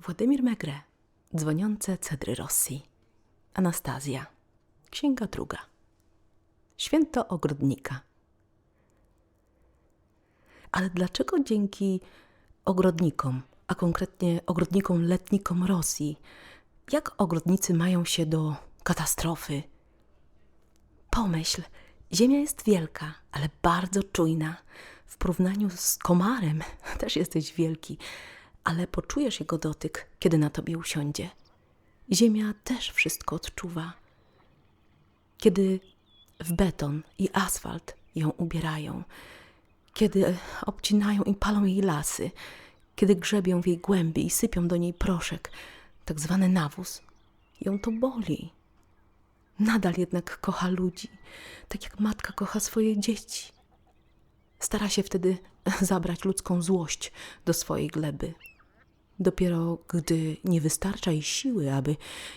Władimir Megre, dzwoniące cedry Rosji. Anastazja, księga druga. Święto ogrodnika. Ale dlaczego dzięki ogrodnikom, a konkretnie ogrodnikom letnikom Rosji, jak ogrodnicy mają się do katastrofy? Pomyśl, Ziemia jest wielka, ale bardzo czujna. W porównaniu z komarem też jesteś wielki, ale poczujesz jego dotyk, kiedy na tobie usiądzie. Ziemia też wszystko odczuwa. Kiedy w beton i asfalt ją ubierają, kiedy obcinają i palą jej lasy, kiedy grzebią w jej głębi i sypią do niej proszek, tak zwany nawóz, ją to boli. Nadal jednak kocha ludzi, tak jak matka kocha swoje dzieci. Stara się wtedy zabrać ludzką złość do swojej gleby. Dopiero gdy nie wystarcza jej siły, aby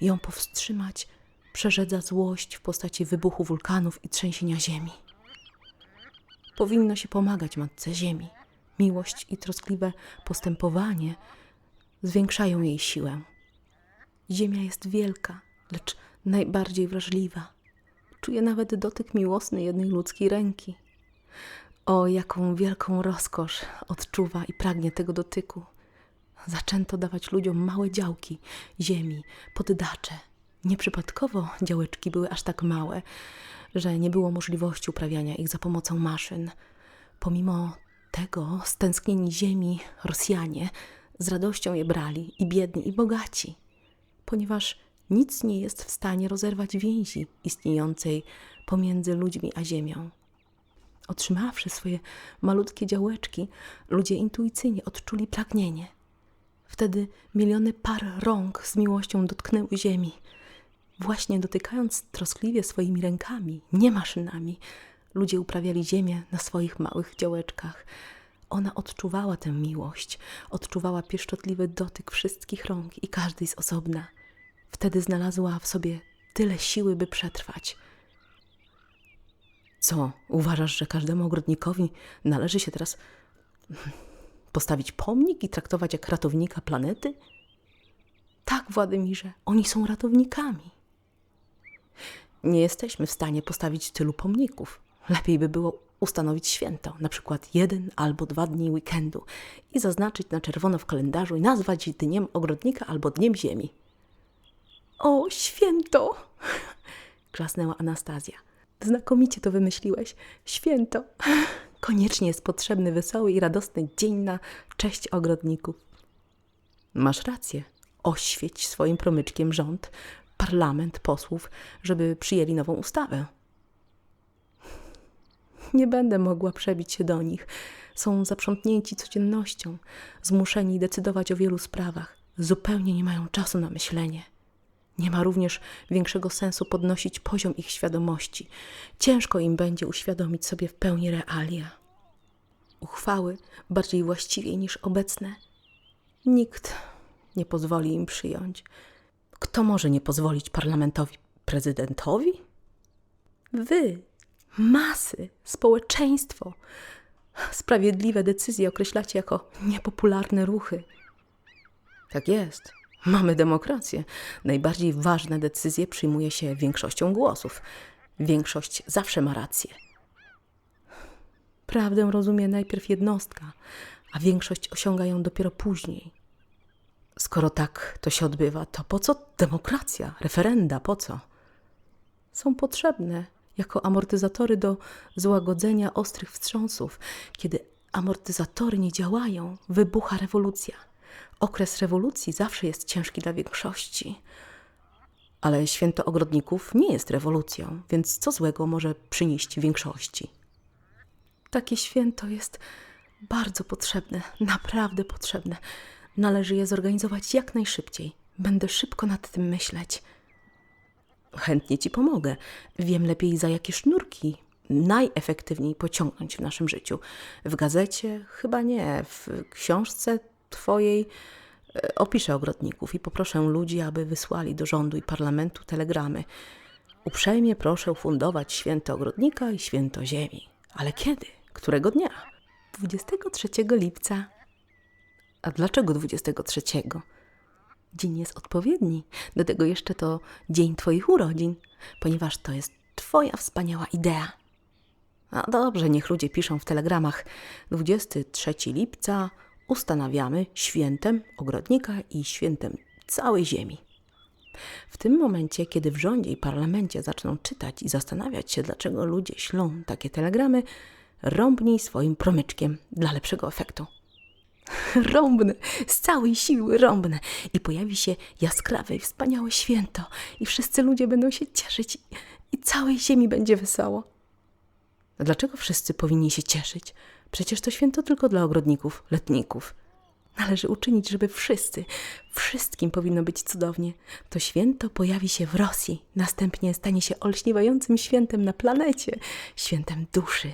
ją powstrzymać, przerzedza złość w postaci wybuchu wulkanów i trzęsienia ziemi. Powinno się pomagać matce ziemi. Miłość i troskliwe postępowanie zwiększają jej siłę. Ziemia jest wielka, lecz najbardziej wrażliwa. Czuje nawet dotyk miłosny jednej ludzkiej ręki. O, jaką wielką rozkosz odczuwa i pragnie tego dotyku. Zaczęto dawać ludziom małe działki, ziemi, poddacze. Nieprzypadkowo działeczki były aż tak małe, że nie było możliwości uprawiania ich za pomocą maszyn. Pomimo tego stęsknieni ziemi Rosjanie z radością je brali i biedni, i bogaci, ponieważ nic nie jest w stanie rozerwać więzi istniejącej pomiędzy ludźmi a ziemią. Otrzymawszy swoje malutkie działeczki, ludzie intuicyjnie odczuli pragnienie. Wtedy miliony par rąk z miłością dotknęły ziemi. Właśnie dotykając troskliwie swoimi rękami, nie maszynami, ludzie uprawiali ziemię na swoich małych działeczkach. Ona odczuwała tę miłość, odczuwała pieszczotliwy dotyk wszystkich rąk i każdej z osobna. Wtedy znalazła w sobie tyle siły, by przetrwać. Co, uważasz, że każdemu ogrodnikowi należy się teraz postawić pomnik i traktować jak ratownika planety? Tak, Władymirze, oni są ratownikami. Nie jesteśmy w stanie postawić tylu pomników. Lepiej by było ustanowić święto, na przykład jeden albo dwa dni weekendu i zaznaczyć na czerwono w kalendarzu i nazwać dniem ogrodnika albo dniem ziemi. O, święto! Klasnęła Anastazja. Znakomicie to wymyśliłeś. Święto. Koniecznie jest potrzebny wesoły i radosny dzień na cześć ogrodników. Masz rację. Oświeć swoim promyczkiem rząd, parlament, posłów, żeby przyjęli nową ustawę. Nie będę mogła przebić się do nich. Są zaprzątnięci codziennością, zmuszeni decydować o wielu sprawach. Zupełnie nie mają czasu na myślenie. Nie ma również większego sensu podnosić poziom ich świadomości. Ciężko im będzie uświadomić sobie w pełni realia. Uchwały bardziej właściwie niż obecne nikt nie pozwoli im przyjąć. Kto może nie pozwolić parlamentowi prezydentowi? Wy, masy, społeczeństwo. Sprawiedliwe decyzje określacie jako niepopularne ruchy. Tak jest. Mamy demokrację. Najbardziej ważne decyzje przyjmuje się większością głosów. Większość zawsze ma rację. Prawdę rozumie najpierw jednostka, a większość osiąga ją dopiero później. Skoro tak to się odbywa, to po co demokracja, referenda, po co? Są potrzebne jako amortyzatory do złagodzenia ostrych wstrząsów. Kiedy amortyzatory nie działają, wybucha rewolucja. Okres rewolucji zawsze jest ciężki dla większości. Ale święto ogrodników nie jest rewolucją, więc co złego może przynieść większości? Takie święto jest bardzo potrzebne, naprawdę potrzebne. Należy je zorganizować jak najszybciej. Będę szybko nad tym myśleć. Chętnie ci pomogę. Wiem lepiej, za jakie sznurki najefektywniej pociągnąć w naszym życiu. W gazecie? Chyba nie. W książce twojej e, opiszę ogrodników i poproszę ludzi, aby wysłali do rządu i parlamentu telegramy. Uprzejmie proszę ufundować święto ogrodnika i święto ziemi. Ale kiedy? Którego dnia? 23 lipca. A dlaczego 23? dzień jest odpowiedni. Do tego jeszcze to dzień Twoich urodzin, ponieważ to jest Twoja wspaniała idea. A dobrze, niech ludzie piszą w telegramach. 23 lipca ustanawiamy świętem ogrodnika i świętem całej ziemi. W tym momencie, kiedy w rządzie i parlamencie zaczną czytać i zastanawiać się, dlaczego ludzie ślą takie telegramy, rąbnij swoim promyczkiem dla lepszego efektu. Rąbnę, z całej siły rąbnę i pojawi się jaskrawe i wspaniałe święto i wszyscy ludzie będą się cieszyć i całej ziemi będzie wesoło. Dlaczego wszyscy powinni się cieszyć? Przecież to święto tylko dla ogrodników, letników. Należy uczynić, żeby wszyscy, wszystkim powinno być cudownie. To święto pojawi się w Rosji, następnie stanie się olśniewającym świętem na planecie, świętem duszy.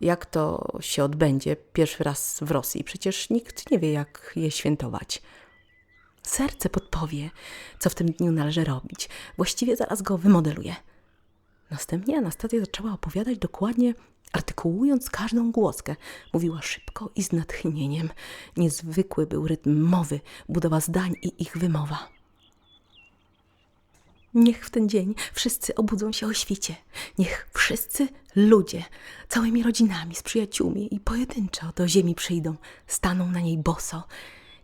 Jak to się odbędzie pierwszy raz w Rosji? Przecież nikt nie wie, jak je świętować. Serce podpowie, co w tym dniu należy robić. Właściwie zaraz go wymodeluje. Następnie Anastazja zaczęła opowiadać dokładnie, artykułując każdą głoskę. Mówiła szybko i z natchnieniem. Niezwykły był rytm mowy, budowa zdań i ich wymowa. Niech w ten dzień wszyscy obudzą się o świcie. Niech wszyscy ludzie, całymi rodzinami, z przyjaciółmi i pojedynczo do ziemi przyjdą, staną na niej boso.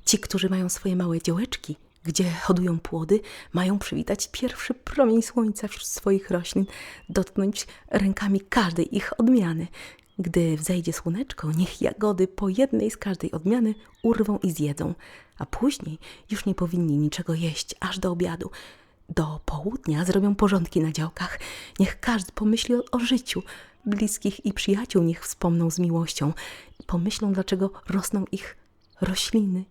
Ci, którzy mają swoje małe dziełeczki, gdzie hodują płody, mają przywitać pierwszy promień słońca wśród swoich roślin, dotknąć rękami każdej ich odmiany. Gdy wzejdzie słoneczko, niech jagody po jednej z każdej odmiany urwą i zjedzą, a później już nie powinni niczego jeść aż do obiadu. Do południa zrobią porządki na działkach. Niech każdy pomyśli o, o życiu. Bliskich i przyjaciół niech wspomną z miłością. Pomyślą, dlaczego rosną ich rośliny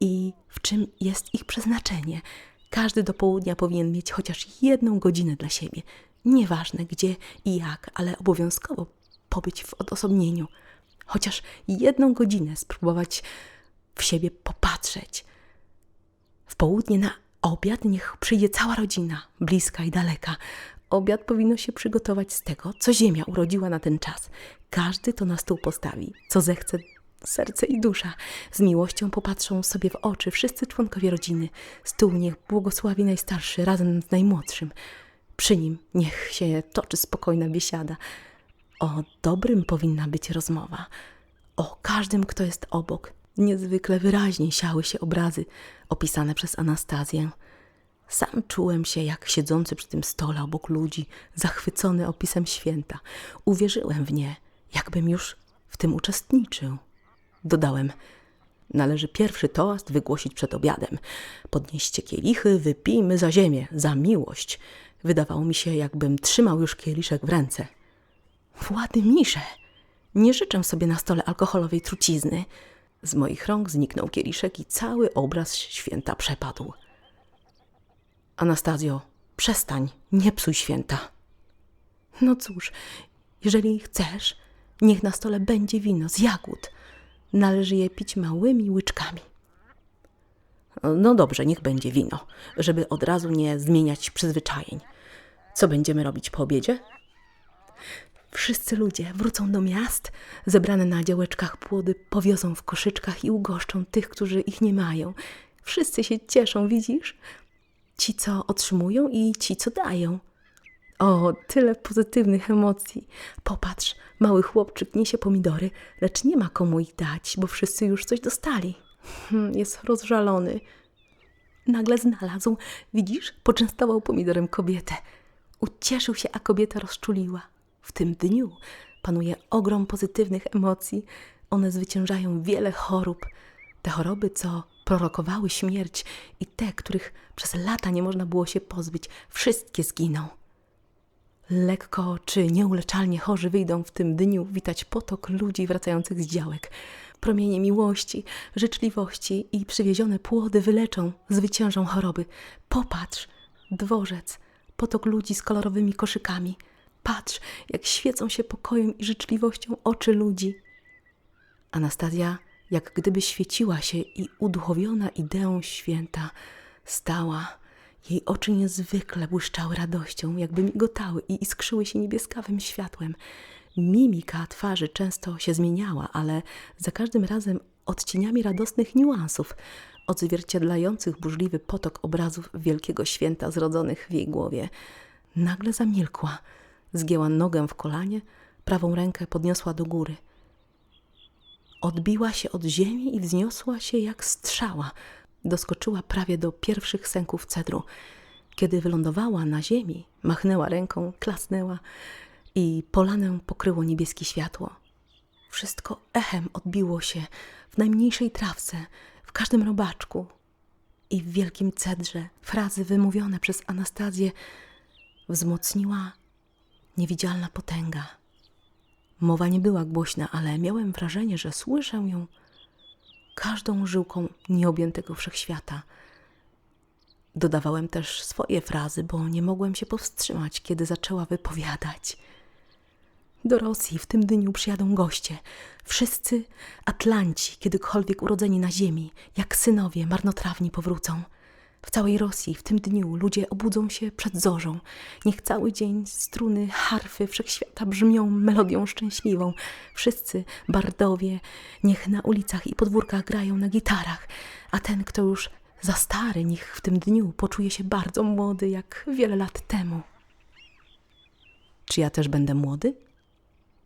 i w czym jest ich przeznaczenie. Każdy do południa powinien mieć chociaż jedną godzinę dla siebie. Nieważne gdzie i jak, ale obowiązkowo pobyć w odosobnieniu. Chociaż jedną godzinę spróbować w siebie popatrzeć. W południe na obiad niech przyjdzie cała rodzina, bliska i daleka. Obiad powinno się przygotować z tego, co ziemia urodziła na ten czas. Każdy to na stół postawi, co zechce serce i dusza. Z miłością popatrzą sobie w oczy wszyscy członkowie rodziny. Stół niech błogosławi najstarszy razem z najmłodszym. Przy nim niech się toczy spokojna biesiada. O dobrym powinna być rozmowa. O każdym, kto jest obok. Niezwykle wyraźnie siały się obrazy opisane przez Anastazję. Sam czułem się jak siedzący przy tym stole obok ludzi, zachwycony opisem święta. Uwierzyłem w nie, jakbym już w tym uczestniczył. Dodałem, należy pierwszy toast wygłosić przed obiadem. Podnieście kielichy, wypijmy za ziemię, za miłość. Wydawało mi się, jakbym trzymał już kieliszek w ręce. Władymirze, nie życzę sobie na stole alkoholowej trucizny. Z moich rąk zniknął kieliszek i cały obraz święta przepadł. Anastazjo, przestań, nie psuj święta. No cóż, jeżeli chcesz, niech na stole będzie wino z jagód. Należy je pić małymi łyczkami. No dobrze, niech będzie wino, żeby od razu nie zmieniać przyzwyczajeń. Co będziemy robić po obiedzie? Wszyscy ludzie wrócą do miast, zebrane na działeczkach płody powiozą w koszyczkach i ugoszczą tych, którzy ich nie mają. Wszyscy się cieszą, widzisz? Ci, co otrzymują i ci, co dają. O, tyle pozytywnych emocji. Popatrz, mały chłopczyk niesie pomidory, lecz nie ma komu ich dać, bo wszyscy już coś dostali. Hmm, jest rozżalony. Nagle znalazł, widzisz, poczęstował pomidorem kobietę. Ucieszył się, a kobieta rozczuliła. W tym dniu panuje ogrom pozytywnych emocji. One zwyciężają wiele chorób. Te choroby, co prorokowały śmierć i te, których przez lata nie można było się pozbyć, wszystkie zginą. Lekko czy nieuleczalnie chorzy wyjdą w tym dniu witać potok ludzi wracających z działek. Promienie miłości, życzliwości i przywiezione płody wyleczą, zwyciężą choroby. Popatrz, dworzec, potok ludzi z kolorowymi koszykami. Patrz, jak świecą się pokojem i życzliwością oczy ludzi. Anastazja, jak gdyby świeciła się i uduchowiona ideą święta, stała. Jej oczy niezwykle błyszczały radością, jakby migotały i iskrzyły się niebieskawym światłem. Mimika twarzy często się zmieniała, ale za każdym razem odcieniami radosnych niuansów. odzwierciedlających burzliwy potok obrazów wielkiego święta zrodzonych w jej głowie. Nagle zamilkła, zgięła nogę w kolanie, prawą rękę podniosła do góry. Odbiła się od ziemi i wzniosła się jak strzała. Doskoczyła prawie do pierwszych sęków cedru. Kiedy wylądowała na ziemi, machnęła ręką, klasnęła i polanę pokryło niebieskie światło. Wszystko echem odbiło się w najmniejszej trawce, w każdym robaczku i w wielkim cedrze. Frazy wymówione przez Anastazję wzmocniła niewidzialna potęga. Mowa nie była głośna, ale miałem wrażenie, że słyszę ją każdą żyłką nieobjętego wszechświata. Dodawałem też swoje frazy, bo nie mogłem się powstrzymać, kiedy zaczęła wypowiadać. Do Rosji w tym dniu przyjadą goście. Wszyscy Atlanci, kiedykolwiek urodzeni na ziemi, jak synowie marnotrawni powrócą. W całej Rosji w tym dniu ludzie obudzą się przed zorzą. Niech cały dzień struny harfy wszechświata brzmią melodią szczęśliwą. Wszyscy bardowie niech na ulicach i podwórkach grają na gitarach, a ten, kto już za stary, niech w tym dniu poczuje się bardzo młody, jak wiele lat temu. Czy ja też będę młody?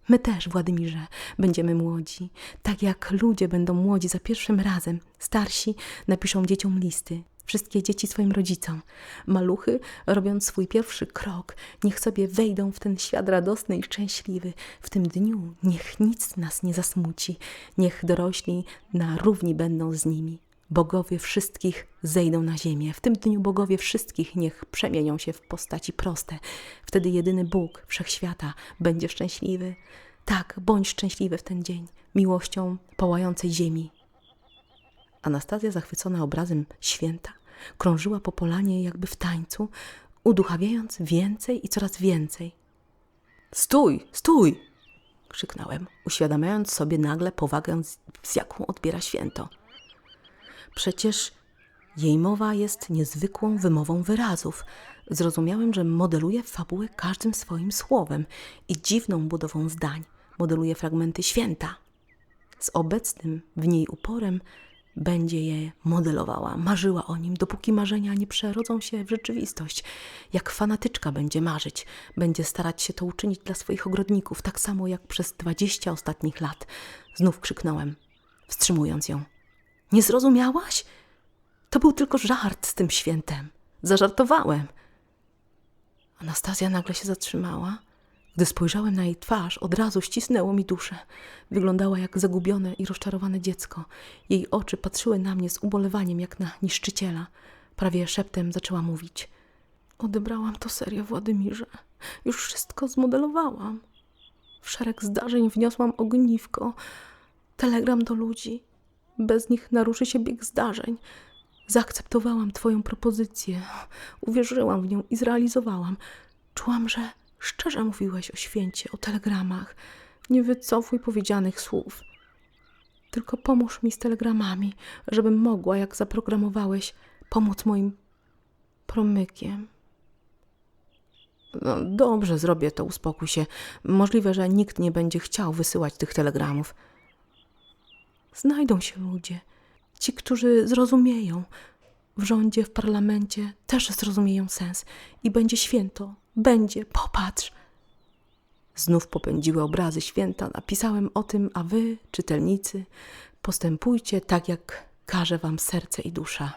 My też, Władymirze, będziemy młodzi. Tak jak ludzie będą młodzi za pierwszym razem. Starsi napiszą dzieciom listy. Wszystkie dzieci swoim rodzicom. Maluchy, robiąc swój pierwszy krok, niech sobie wejdą w ten świat radosny i szczęśliwy. W tym dniu niech nic nas nie zasmuci. Niech dorośli na równi będą z nimi. Bogowie wszystkich zejdą na ziemię. W tym dniu bogowie wszystkich niech przemienią się w postaci proste. Wtedy jedyny Bóg wszechświata będzie szczęśliwy. Tak, bądź szczęśliwy w ten dzień, miłością pałającej ziemi. Anastazja, zachwycona obrazem święta, krążyła po polanie jakby w tańcu, uduchawiając więcej i coraz więcej. Stój, stój! krzyknąłem, uświadamiając sobie nagle powagę, z, z jaką odbiera święto. Przecież jej mowa jest niezwykłą wymową wyrazów. Zrozumiałem, że modeluje fabułę każdym swoim słowem i dziwną budową zdań. Modeluje fragmenty święta. Z obecnym w niej uporem będzie je modelowała, marzyła o nim, dopóki marzenia nie przerodzą się w rzeczywistość. Jak fanatyczka będzie marzyć, będzie starać się to uczynić dla swoich ogrodników, tak samo jak przez dwadzieścia ostatnich lat. Znów krzyknąłem, wstrzymując ją. Nie zrozumiałaś? To był tylko żart z tym świętem. Zażartowałem. Anastazja nagle się zatrzymała. Gdy spojrzałem na jej twarz, od razu ścisnęło mi duszę. Wyglądała jak zagubione i rozczarowane dziecko. Jej oczy patrzyły na mnie z ubolewaniem, jak na niszczyciela. Prawie szeptem zaczęła mówić. Odebrałam to serio, Władymirze. Już wszystko zmodelowałam. W szereg zdarzeń wniosłam ogniwko, telegram do ludzi. Bez nich naruszy się bieg zdarzeń. Zaakceptowałam Twoją propozycję, uwierzyłam w nią i zrealizowałam. Czułam, że szczerze mówiłeś o święcie, o telegramach. Nie wycofuj powiedzianych słów. Tylko pomóż mi z telegramami, żebym mogła, jak zaprogramowałeś, pomóc moim promykiem. No, dobrze, zrobię to, uspokój się. Możliwe, że nikt nie będzie chciał wysyłać tych telegramów. Znajdą się ludzie, ci, którzy zrozumieją. W rządzie, w parlamencie też zrozumieją sens i będzie święto. Będzie, popatrz! Znów popędziły obrazy święta, napisałem o tym, a wy, czytelnicy, postępujcie tak, jak każe wam serce i dusza.